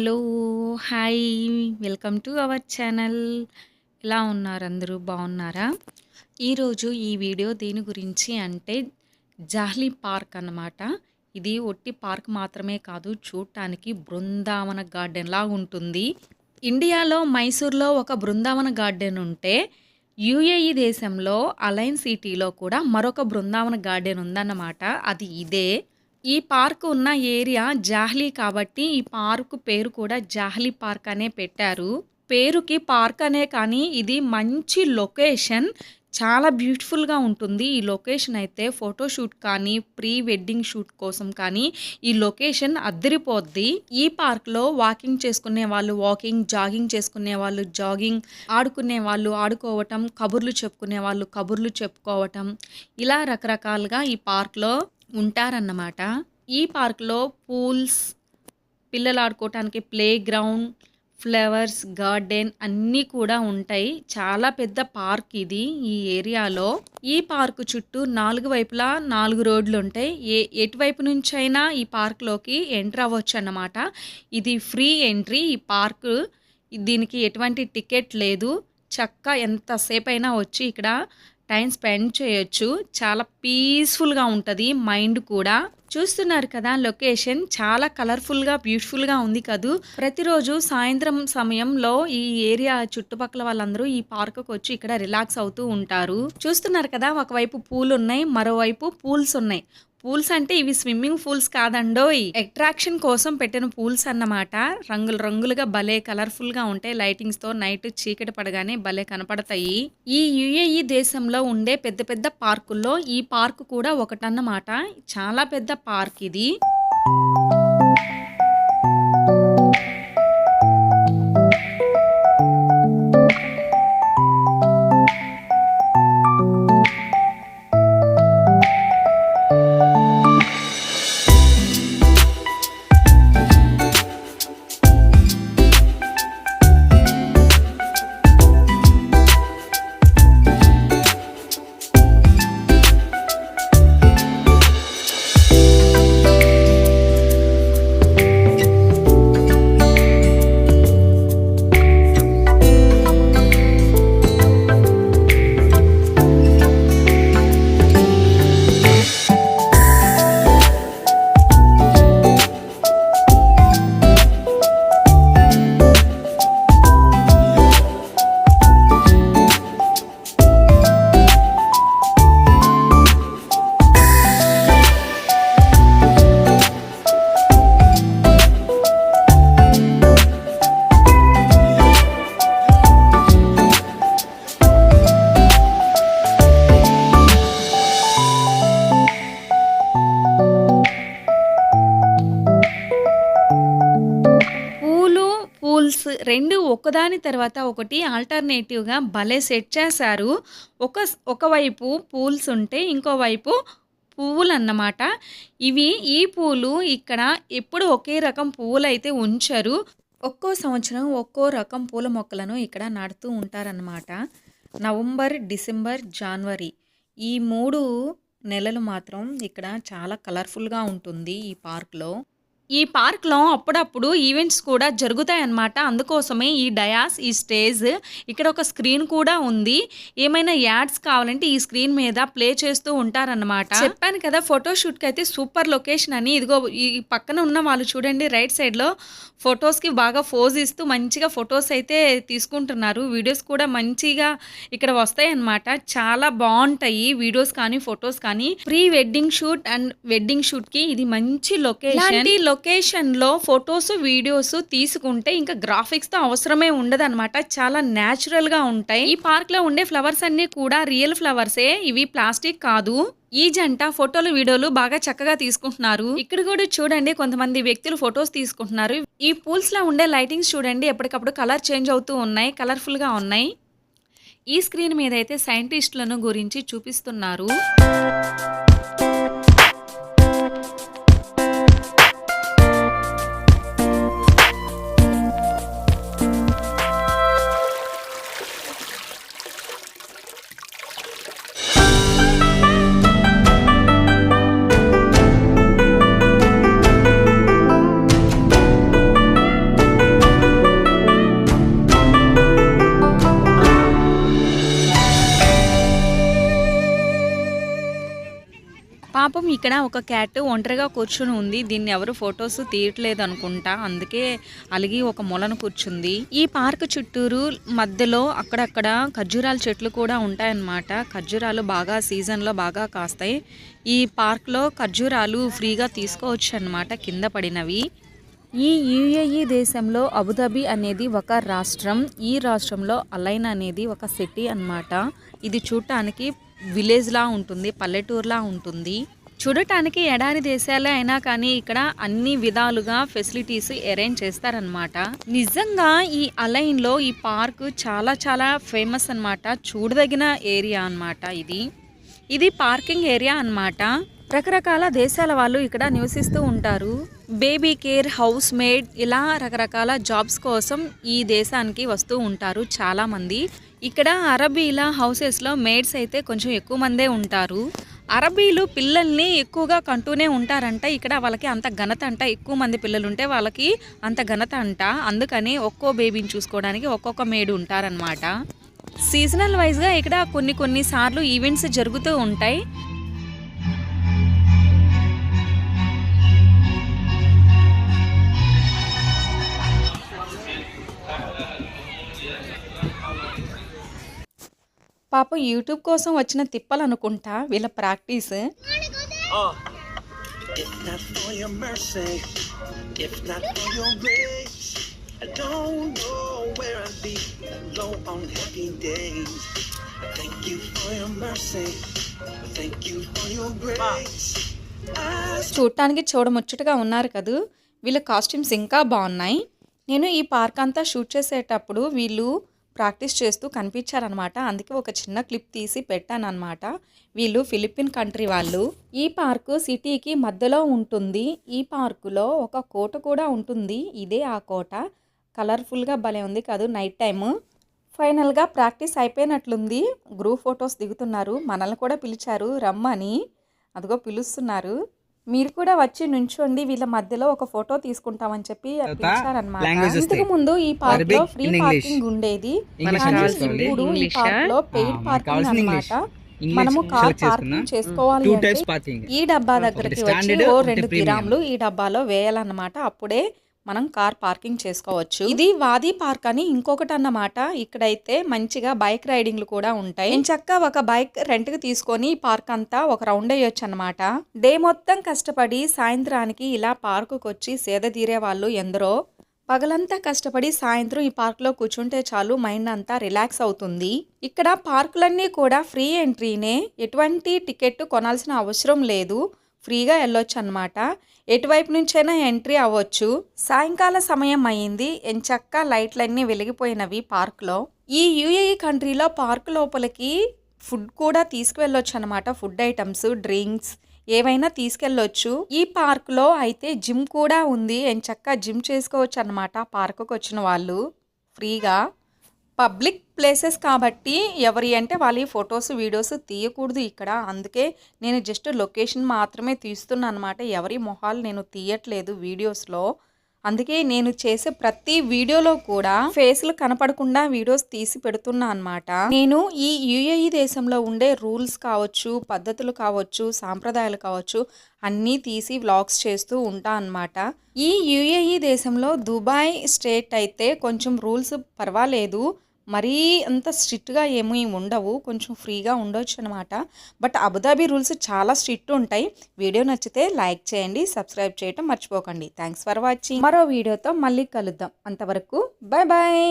Hello hi! Welcome to our channel. ఎలా ఉన్నారు అందరూ బాగున్నారా? ఈరోజు ఈ వీడియో దేని గురించి అంటే జాహ్లీ పార్క్ అన్నమాట. ఇది ఒట్టి పార్క్ మాత్రమే కాదు చూడటానికి బృందావన గార్డెన్‌లా ఉంటుంది. ఇండియాలో మైసూర్‌లో ఒక బృందావన గార్డెన్ ఉంటే, యూఏఈ దేశంలో అలైన్ సిటీలో కూడా మరొక బృందావన గార్డెన్ ఉందన్నమాట. అది ఇదే. ఈ పార్క్ ఉన్న ఏరియా జాహ్లీ కాబట్టి ఈ పార్క్ పేరు కూడా జాహ్లీ పార్క్ అనే పెట్టారు. పేరుకి పార్క్ అనే కానీ ఇది మంచి లొకేషన్. చాలా బ్యూటిఫుల్‌గా ఉంటుంది. ఈ లొకేషన్ అయితే ఫోటోషూట్ కానీ, ప్రీ వెడ్డింగ్ షూట్ కోసం కానీ ఈ లొకేషన్ అద్దరిపోద్ది ఈ పార్క్‌లో వాకింగ్ చేసుకునే వాళ్ళు వాకింగ్, జాగింగ్ చేసుకునే వాళ్ళు జాగింగ్, ఆడుకునే వాళ్ళు ఆడుకోవటం, కబుర్లు చెప్పుకునే వాళ్ళు కబుర్లు చెప్పుకోవటం, ఇలా రకరకాలుగా ఈ పార్క్‌లో ఉంటారన్నమాట. ఈ పార్క్‌లో పూల్స్, పిల్లలు ఆడుకోవటానికి ప్లే గ్రౌండ్, ఫ్లవర్స్ గార్డెన్ అన్నీ కూడా ఉంటాయి. చాలా పెద్ద పార్క్ ఇది ఈ ఏరియాలో. ఈ పార్క్ చుట్టూ నాలుగు వైపులా నాలుగు రోడ్లు ఉంటాయి ఏ ఎటువైపు నుంచైనా ఈ పార్క్‌లోకి ఎంటర్ అవ్వొచ్చన్నమాట. ఇది ఫ్రీ ఎంట్రీ ఈ పార్క్. దీనికి ఎటువంటి టికెట్ లేదు. చక్కా ఎంతసేపైనా వచ్చి ఇక్కడ టైం స్పెండ్ చేయొచ్చు. చాలా పీస్‌ఫుల్‌గా ఉంటది మైండ్ కూడా. చూస్తున్నారు కదా లొకేషన్ చాలా కలర్‌ఫుల్‌గా, బ్యూటిఫుల్‌గా ఉంది కదూ! ప్రతిరోజు సాయంత్రం సమయంలో ఈ ఏరియా చుట్టుపక్కల వాళ్ళందరూ ఈ పార్క్‌కొచ్చి ఇక్కడ రిలాక్స్ అవుతూ ఉంటారు. చూస్తున్నారు కదా ఒకవైపు పూలున్నాయి. మరోవైపు పూల్స్ ఉన్నాయి. పూల్స్ అంటే ఇవి స్విమ్మింగ్ పూల్స్ కాదండోయ్! అట్రాక్షన్ కోసం పెట్టిన పూల్స్ అన్నమాట. రంగులు రంగులుగా భలే కలర్‌ఫుల్‌గా ఉంటాయి. లైటింగ్స్‌తో నైట్ చీకటి పడగానే భలే కనపడతాయి. ఈ యుఏఈ దేశంలో ఉండే పెద్ద పెద్ద పార్కుల్లో ఈ పార్క్ కూడా ఒకటన్నమాట. చాలా పెద్ద పార్క్ ఇది. పూల్స్ 2 ఒకదాని తర్వాత ఒకటి ఆల్టర్‌నేటివ్‌గా భలే సెట్ చేశారు. ఒక ఒకవైపు పూల్స్ ఉంటే ఇంకోవైపు పువ్వులన్నమాట. ఇవి ఈ పూలు ఇక్కడ ఎప్పుడు ఒకే రకం పువ్వులైతే ఉంచరు. ఒక్కో సంవత్సరం ఒక్కో రకం పూల మొక్కలను ఇక్కడ నాటుతూ ఉంటారన్నమాట. నవంబర్, డిసెంబర్, జనవరి ఈ మూడు నెలలు మాత్రం ఇక్కడ చాలా కలర్‌ఫుల్‌గా ఉంటుంది ఈ పార్క్‌లో. ఈ పార్క్‌లో అప్పుడప్పుడు ఈవెంట్స్ కూడా జరుగుతాయన్నమాట. అందుకోసమే ఈ డయాస్, ఈ స్టేజ్ ఇక్కడ ఒక స్క్రీన్ కూడా ఉంది. ఏమైనా యాడ్స్ కావాలంటే ఈ స్క్రీన్ మీద ప్లే చేస్తూ ఉంటారన్నమాట. చెప్పాను కదా ఫోటోషూట్‌కి అయితే సూపర్ లొకేషన్ అని. ఇదిగో ఈ పక్కన ఉన్న వాళ్ళు చూడండి రైట్ సైడ్‌లో ఫోటోస్‌కి బాగా పోజ్ ఇస్తూ మంచిగా ఫోటోస్ అయితే తీసుకుంటున్నారు. వీడియోస్ కూడా మంచిగా ఇక్కడ వస్తాయన్నమాట. చాలా బావుంటాయి వీడియోస్ కానీ, ఫోటోస్ కానీ. Pre wedding shoot and wedding షూట్‌కి ఇది మంచి లొకేషన్. లొకేషన్‌లో ఫొటోస్ వీడియోస్ తీసుకుంటే ఇంకా గ్రాఫిక్స్‌తో అవసరమే ఉండదన్నమాట. చాలా న్యాచురల్‌గా ఉంటాయి. ఈ పార్క్‌లో ఉండే ఫ్లవర్స్ అన్నీ కూడా రియల్ ఫ్లవర్సే. ఇవి ప్లాస్టిక్ కాదు. ఈ జంట ఫోటోలు, వీడియోలు బాగా చక్కగా తీసుకుంటున్నారు. ఇక్కడ కూడా చూడండి కొంతమంది వ్యక్తులు ఫోటోస్ తీసుకుంటున్నారు. ఈ పూల్స్లో ఉండే లైటింగ్స్ చూడండి ఎప్పటికప్పుడు కలర్ చేంజ్ అవుతూ ఉన్నాయి. కలర్ఫుల్గా ఉన్నాయి. ఈ స్క్రీన్ మీద అయితే సైంటిస్టులను గురించి చూపిస్తున్నారు. పాపం ఇక్కడ ఒక క్యాట్ ఒంటరిగా కూర్చుని ఉంది. దీన్ని ఎవరు ఫొటోస్ తీయట్లేదు అనుకుంటా. అందుకే అలిగి ఒక మొలను కూర్చుంది. ఈ పార్క్ చుట్టూరు మధ్యలో అక్కడక్కడ ఖర్జూరాల చెట్లు కూడా ఉంటాయన్నమాట. ఖర్జూరాలు బాగా సీజన్లో బాగా కాస్తాయి. ఈ పార్క్లో ఖర్జూరాలు ఫ్రీగా తీసుకోవచ్చు అనమాట కింద పడినవి. ఈ యుఏఈ దేశంలో అబుదాబి అనేది ఒక రాష్ట్రం. ఈ రాష్ట్రంలో అలైన్ అనేది ఒక సిటీ అన్నమాట. ఇది చూడటానికి విలేజ్లా ఉంటుంది పల్లెటూరులా ఉంటుంది. చూడటానికి ఎడారి దేశాలే అయినా కానీ ఇక్కడ అన్ని విధాలుగా ఫెసిలిటీస్ అరేంజ్ చేస్తారనమాట నిజంగా ఈ అలైన్లో ఈ పార్క్ చాలా చాలా ఫేమస్ అన్నమాట. చూడదగిన ఏరియా అన్నమాట ఇది. ఇది పార్కింగ్ ఏరియా అన్నమాట. రకరకాల దేశాల వాళ్ళు ఇక్కడ నివసిస్తూ ఉంటారు. బేబీ కేర్ హౌస్ మేడ్ ఇలా రకరకాల జాబ్స్ కోసం ఈ దేశానికి వస్తూ ఉంటారు చాలామంది. ఇక్కడ అరబీల హౌసెస్లో మేడ్స్ అయితే కొంచెం ఎక్కువ మందే ఉంటారు. అరబీలు పిల్లల్ని ఎక్కువగా కంటూనే ఉంటారంట. ఇక్కడ వాళ్ళకి అంత ఘనత అంట. ఎక్కువ మంది పిల్లలు ఉంటే వాళ్ళకి అంత ఘనత అంట. అందుకని ఒక్కో బేబీని చూసుకోవడానికి ఒక్కొక్క మేడ్ ఉంటారనమాట సీజనల్ వైజ్గా ఇక్కడ కొన్ని కొన్ని సార్లు ఈవెంట్స్ జరుగుతూ ఉంటాయి. పాప యూట్యూబ్ కోసం వచ్చిన తిప్పాలనుకుంటా వీళ్ళ ప్రాక్టీస్. చూడటానికి చూడముచ్చటగా ఉన్నారు కదా. వీళ్ళ కాస్ట్యూమ్స్ ఇంకా బాగున్నాయి. నేను ఈ పార్క్ అంతా షూట్ చేసేటప్పుడు వీళ్ళు ప్రాక్టీస్ చేస్తూ కనిపించారనమాట. అందుకే ఒక చిన్న క్లిప్ తీసి పెట్టానన్నమాట వీళ్ళు ఫిలిపిన్ కంట్రీ వాళ్ళు. ఈ పార్కు సిటీకి మధ్యలో ఉంటుంది. ఈ పార్కులో ఒక కోట కూడా ఉంటుంది. ఇదే ఆ కోట. కలర్ఫుల్గా భలే ఉంది కాదు నైట్ టైము. ఫైనల్గా ప్రాక్టీస్ అయిపోయినట్లుంది. గ్రూప్ ఫొటోస్ దిగుతున్నారు. మనల్ని కూడా పిలిచారు. రమ్మని. అదిగో పిలుస్తున్నారు. మీరు కూడా వచ్చి నుంచోండి వీళ్ళ మధ్యలో ఒక ఫోటో తీసుకుంటామని చెప్పి పిలిచారనమాట ఇంతకు ముందు ఈ పార్క్లో ఫ్రీ. పార్కింగ్ ఉండేది కానీ. ఇప్పుడు ఈ పార్క్లో పెయిడ్ పార్కింగ్ English. మనము కార్. పార్కింగ్ చేసుకోవాలి అంటే టైప్స్ పార్కింగ్ ఈ డబ్బా దగ్గరికి వచ్చి ఓ రెండు. దిరాములు ఈ డబ్బాలో వేయాలన్నమాట అప్పుడే మనం కార్ పార్కింగ్ చేసుకోవచ్చు. ఇది వాది పార్క్ అని ఇంకొకటి అన్నమాట ఇక్కడైతే మంచిగా బైక్ రైడింగ్లు కూడా ఉంటాయి. చక్క ఒక బైక్ రెంట్కి తీసుకొని ఈ పార్క్ అంతా ఒక రౌండ్ వేయొచ్చు అనమాట డే మొత్తం కష్టపడి సాయంత్రానికి ఇలా పార్కుకి వచ్చి సేద తీరే వాళ్ళు ఎందరో పగలంతా కష్టపడి సాయంత్రం ఈ పార్క్లో కూర్చుంటే చాలు మైండ్ అంతా రిలాక్స్ అవుతుంది. ఇక్కడ పార్కులన్నీ కూడా ఫ్రీ ఎంట్రీనే. ఎటువంటి టికెట్ కొనాల్సిన అవసరం లేదు. ఫ్రీగా వెళ్ళొచ్చు అనమాట ఎటువైపు నుంచైనా ఎంట్రీ అవ్వచ్చు. సాయంకాల సమయం అయింది. ఎంచక్క లైట్లన్నీ వెలిగిపోయినవి పార్క్లో. ఈ యుఏఈ కంట్రీలో పార్క్ లోపలికి ఫుడ్ కూడా తీసుకువెళ్ళొచ్చు అనమాట ఫుడ్ ఐటమ్స్ డ్రింక్స్ ఏవైనా తీసుకెళ్ళొచ్చు. ఈ పార్క్లో అయితే జిమ్ కూడా ఉంది. ఎంచక్క జిమ్ చేసుకోవచ్చు అనమాట పార్కుకు వచ్చిన వాళ్ళు. ఫ్రీగా. పబ్లిక్ ప్లేసెస్ కాబట్టి ఎవరి అంటే వాళ్ళ ఫొటోస్ వీడియోస్ తీయకూడదు ఇక్కడ. అందుకే నేను జస్ట్ లొకేషన్ మాత్రమే తీస్తున్నాను అనమాట ఎవరి మొహాలు నేను తీయట్లేదు వీడియోస్లో. అందుకే నేను చేసే ప్రతి వీడియోలో కూడా ఫేస్లు కనపడకుండా వీడియోస్ తీసి పెడుతున్నా అనమాట నేను ఈ యుఏఈ దేశంలో ఉండే రూల్స్ కావచ్చు పద్ధతులు కావచ్చు సాంప్రదాయాలు కావచ్చు అన్నీ తీసి వ్లాగ్స్ చేస్తూ ఉంటా అన్నమాట. ఈ యుఏఈ దేశంలో దుబాయ్ స్టేట్ అయితే కొంచెం రూల్స్ పర్వాలేదు. మరీ అంత స్ట్రిక్ట్గా ఏమీ ఉండవు. కొంచెం ఫ్రీగా ఉండొచ్చు అనమాట బట్ అబుదాబీ రూల్స్ చాలా స్ట్రిక్ట్ ఉంటాయి. వీడియో నచ్చితే లైక్ చేయండి సబ్స్క్రైబ్ చేయటం మర్చిపోకండి. Thanks for watching. మరో వీడియోతో మళ్ళీ కలుద్దాం. అంతవరకు బాయ్ బాయ్